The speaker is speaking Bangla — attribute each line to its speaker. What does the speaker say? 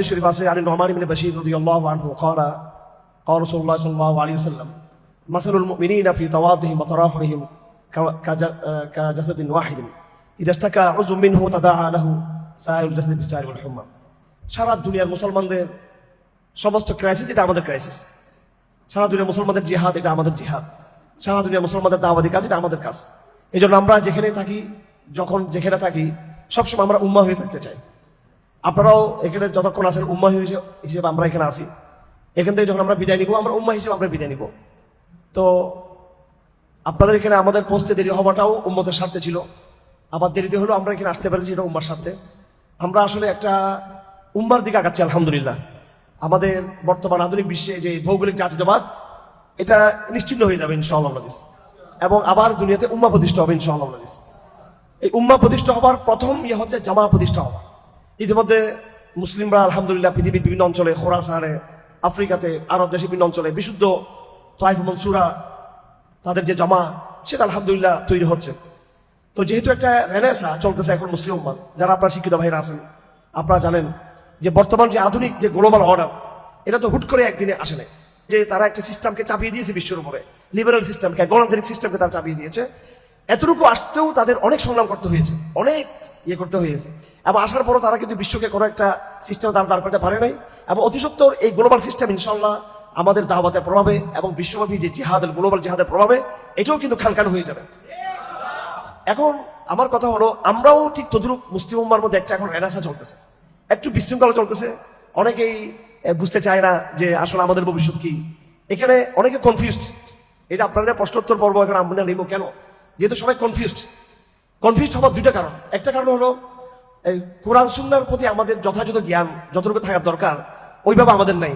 Speaker 1: الشريف عن النعمان بن بشير رضي الله عنه قال قال رسول الله صلى الله عليه وسلم مثل المؤمنين في تواضهم وتراحمهم ك- كج- كجسد واحد إذا اشتكى عضو منه تداعى له سائر الجسد بالسائر والحمى সারা দুনিয়ার মুসলমানদের সমস্ত ক্রাইসিস এটা আমাদের ক্রাইসিস সারা দুনিয়ার মুসলমানদের জিহাদ এটা আমাদের জিহাদ সারা দুনিয়ার মুসলমানদের দাওয়াতি কাজ এটা আমাদের কাজ এই জন্য আমরা যেখানে থাকি যখন যেখানে থাকি সবসময় আমরা উম্মা হয়ে থাকতে চাই আপনারাও এখানে যতক্ষণ আছেন উম্মা হিসেবে আমরা এখানে আসি এখান থেকে যখন আমরা বিদায় নিব, আমরা উম্মা হিসেবে আমরা বিদায় নিব। তো আপনাদের এখানে আমাদের পৌঁছতে দেরি হওয়াটাও উম্মতের স্বার্থে ছিল। আবার দেরিতে হলেও আমরা এখানে আসতে পারছি এটা উম্মার স্বার্থে। আমরা আসলে একটা উম্মার দিকে আগাচ্ছি, আলহামদুলিল্লাহ। আমাদের বর্তমান আধুনিক বিশ্বে যে ভৌগোলিক জাতীয়তাবাদ, এটা নিশ্চিন্ন হয়ে যাবে, ইনশাআল্লাহ এবং আবার দুনিয়াতে উম্মা প্রতিষ্ঠা হবে, ইনশাআল্লাহ এই উম্মা প্রতিষ্ঠা হবার প্রথম ইয়ে হচ্ছে জামা প্রতিষ্ঠা হওয়া। ইতিমধ্যে মুসলিমরা আলহামদুলিল্লাহ পৃথিবীর বিভিন্ন অঞ্চলে, খোরাসানে, আফ্রিকাতে, আরব দেশের বিভিন্ন অঞ্চলে বিশুদ্ধ তাইফ মনসুরা তাদের যে জমা, সেটা আলহামদুলিল্লাহ তৈরি হচ্ছে। তো যেহেতু একটা রেনেসা চলতেছে এখন মুসলিম উম্মাদ যারা আপনারা শিক্ষিত ভাইরা আছেন, আপনারা জানেন যে বর্তমান যে আধুনিক যে গ্লোবাল অর্ডার এটা তো হুট করে একদিনে আসে নাই। যে তারা একটা সিস্টেমকে চাপিয়ে দিয়েছে বিশ্বের উপরে লিবারেল সিস্টেমকে গণতান্ত্রিক সিস্টেমকে তারা চাপিয়ে দিয়েছে। এতটুকু আসতেও তাদের অনেক সংগ্রাম করতে হয়েছে। অনেক ইয়ে করতে হয়েছে। এবং আসার পরও তারা কিন্তু বিশ্বকে কোনো একটা সিস্টেম তারা দাঁড় করতে পারে নাই। এবং অতি সত্বর এই গ্লোবাল সিস্টেম ইনশাল্লাহ আমাদের দাওয়াতের প্রভাবে এবং বিশ্বব্যাপী যে জিহাদের গ্লোবাল জিহাদের প্রভাবে, এটাও কিন্তু খানখান হয়ে যাবে। এখন আমার কথা হলো, আমরাও ঠিক তদ্রুপ মুসলিম উম্মার মধ্যে একটা এখন রেনাসা চলতেছে। একটু বিশৃঙ্খলা চলতেছে। অনেকেই বুঝতে চায় না যে আসলে আমাদের ভবিষ্যৎ কি। এখানে অনেকে কনফিউজড এই যে আপনাদের প্রশ্নোত্তর পর্ব এখন আমরা নিব কেন? যেহেতু সবাই কনফিউজড কনফিউজড হওয়ার দুইটা কারণ। একটা কারণ হলো, এই কোরআন সুন্নার প্রতি আমাদের যথাযথ জ্ঞান যতটুকু থাকার দরকার, ওইভাবে আমাদের নাই।